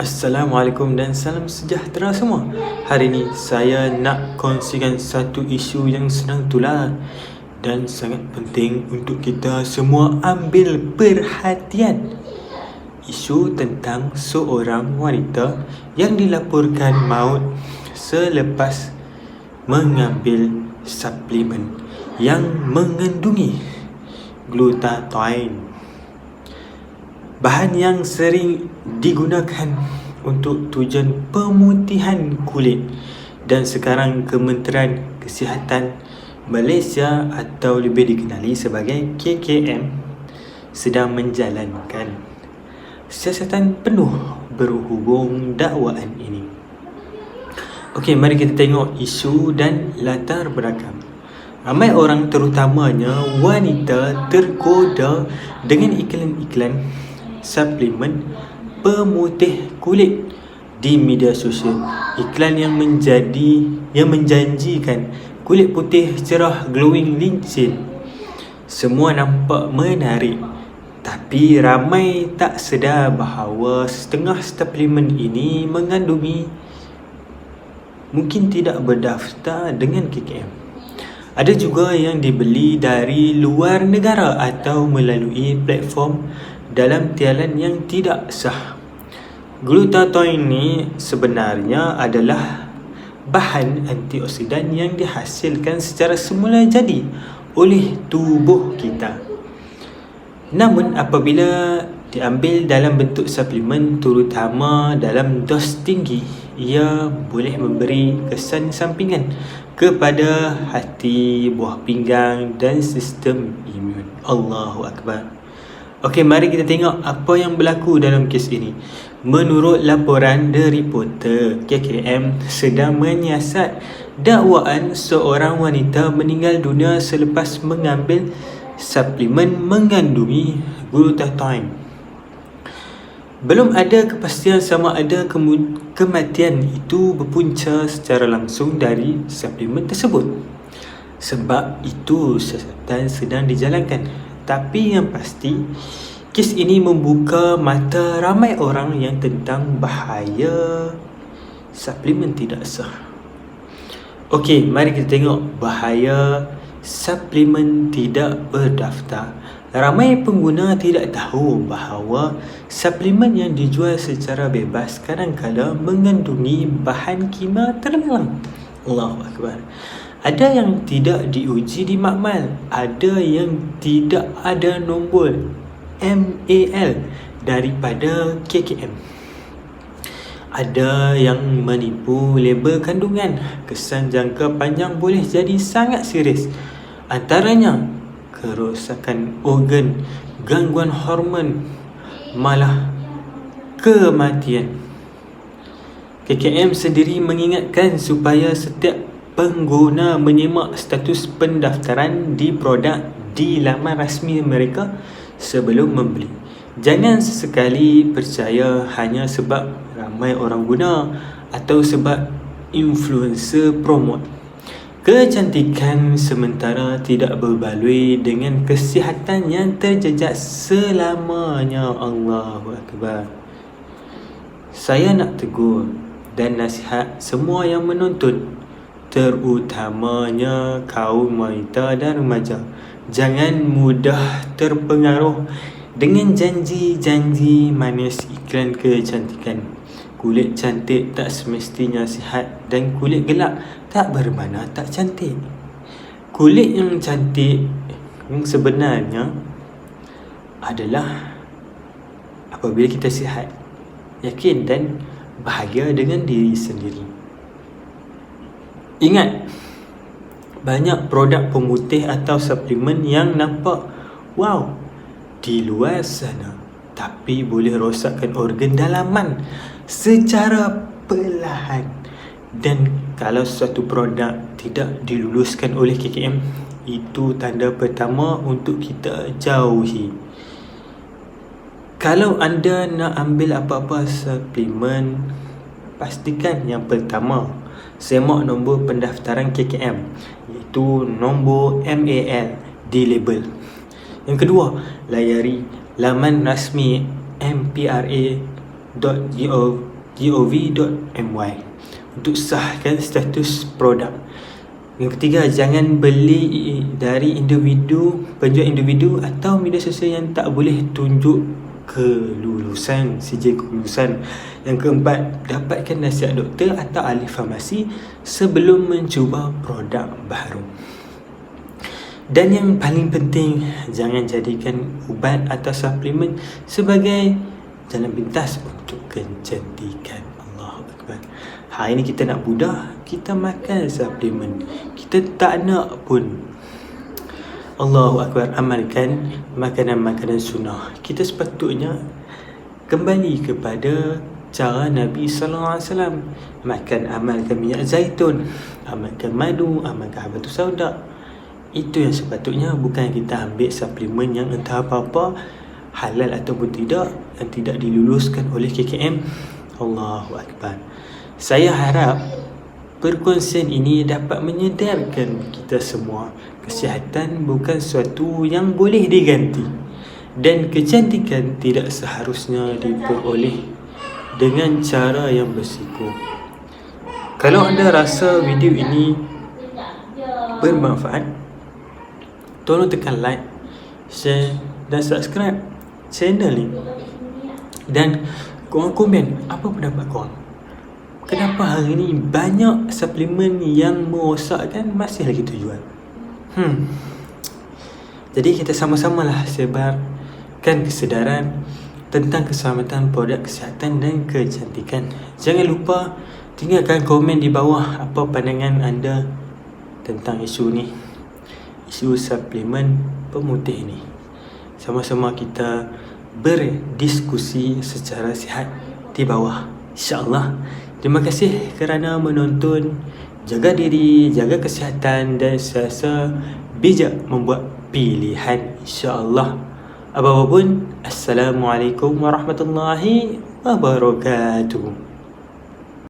Assalamualaikum dan salam sejahtera semua. Hari ini saya nak kongsikan satu isu yang senang tular Dan sangat penting untuk kita semua ambil perhatian. Isu tentang seorang wanita yang dilaporkan maut selepas mengambil suplemen yang mengandungi glutathione Bahan yang sering digunakan untuk tujuan pemutihan kulit dan sekarang Kementerian Kesihatan Malaysia atau lebih dikenali sebagai KKM sedang menjalankan siasatan penuh berhubung dakwaan ini. Okey, mari kita tengok isu dan latar belakang. Ramai orang terutamanya wanita tergoda dengan iklan-iklan suplemen pemutih kulit di media sosial. Iklan yang menjadi yang menjanjikan kulit putih cerah glowing lincin. Semua nampak menarik. Tapi ramai tak sedar bahawa setengah suplemen ini mengandungi mungkin tidak berdaftar dengan KKM. Ada juga yang dibeli dari luar negara atau melalui platform dalam tialan yang tidak sah. Glutathione ini sebenarnya adalah bahan antioksidan yang dihasilkan secara semula jadi oleh tubuh kita. Namun apabila diambil dalam bentuk suplemen terutama dalam dos tinggi, ia boleh memberi kesan sampingan kepada hati, buah pinggang dan sistem imun. Allahu Akbar. Okey, mari kita tengok apa yang berlaku dalam kes ini. Menurut laporan The Reporter, KKM sedang menyiasat dakwaan seorang wanita meninggal dunia selepas mengambil suplemen mengandungi glutathione. Belum ada kepastian sama ada kematian itu berpunca secara langsung dari suplemen tersebut. Sebab itu siasatan sedang dijalankan tapi yang pasti Kes ini membuka mata ramai orang yang tentang bahaya suplemen tidak sah. Okey, mari kita tengok bahaya suplemen tidak berdaftar. Ramai pengguna tidak tahu bahawa suplemen yang dijual secara bebas kadang-kadang mengandungi bahan kimia terlarang. Allahu Akbar. Ada yang tidak diuji di makmal Ada yang tidak ada nombor MAL daripada KKM Ada yang menipu label kandungan Kesan jangka panjang boleh jadi sangat serius. Antaranya kerosakan organ, gangguan hormon Malah kematian. KKM sendiri mengingatkan supaya setiap pengguna menyemak status pendaftaran di produk di laman rasmi mereka sebelum membeli. Jangan sesekali percaya hanya sebab ramai orang guna atau sebab influencer promote. Kecantikan sementara tidak berbaloi dengan kesihatan yang terjejak selamanya. Allahu Akbar. Saya nak tegur dan nasihat semua yang menonton terutamanya kaum wanita dan remaja. Jangan mudah terpengaruh dengan janji-janji manis iklan kecantikan. Kulit cantik tak semestinya sihat dan kulit gelap tak bermakna tak cantik. Kulit yang cantik yang sebenarnya adalah apabila kita sihat yakin dan bahagia dengan diri sendiri Ingat Banyak produk pemutih atau suplemen yang nampak Wow Di luar sana Tapi boleh rosakkan organ dalaman Secara perlahan. Dan kalau suatu produk tidak diluluskan oleh KKM Itu tanda pertama untuk kita jauhi. Kalau anda nak ambil apa-apa suplemen Pastikan yang pertama semak nombor pendaftaran KKM iaitu nombor MAL di label. Yang kedua, layari laman rasmi MPRA www.gov.my untuk sahkan status produk. Yang ketiga, jangan beli dari individu, penjual individu atau media sosial yang tak boleh tunjuk kelulusan, sijil kelulusan. Yang keempat, dapatkan nasihat doktor atau ahli farmasi sebelum mencuba produk baru. Dan yang paling penting, jangan jadikan ubat atau suplemen sebagai jalan pintas untuk kecantikan. Akbar. Hari ni kita nak budak, kita makan suplemen. Kita tak nak pun. Allahu Akbar amalkan makanan-makanan sunnah. Kita sepatutnya kembali kepada cara Nabi sallallahu alaihi wasallam makan amalkan minyak zaitun, amalkan madu, amalkan habatus sauda. Itu yang sepatutnya bukan kita ambil suplemen yang entah apa-apa halal ataupun tidak yang tidak diluluskan oleh KKM. Allahu Akbar. Saya harap perkongsian ini dapat menyedarkan kita semua kesihatan bukan sesuatu yang boleh diganti dan kecantikan tidak seharusnya diperoleh dengan cara yang bersiko. Kalau anda rasa video ini bermanfaat, tolong tekan like, share dan subscribe channel ini. Dan korang komen apa pendapat korang kenapa hari ni banyak suplemen yang merosakkan masih lagi terjual hmm. Jadi kita sama-sama lah sebarkan kesedaran tentang keselamatan produk kesihatan dan kecantikan. Jangan lupa tinggalkan komen di bawah apa pandangan anda tentang isu ni. Isu suplemen pemutih ni sama-sama kita berdiskusi secara sihat di bawah. insyaAllah Terima kasih kerana menonton. Jaga diri, jaga kesihatan dan sesa bijak membuat pilihan insya-Allah. Apa-apa pun, Assalamualaikum warahmatullahi wabarakatuh.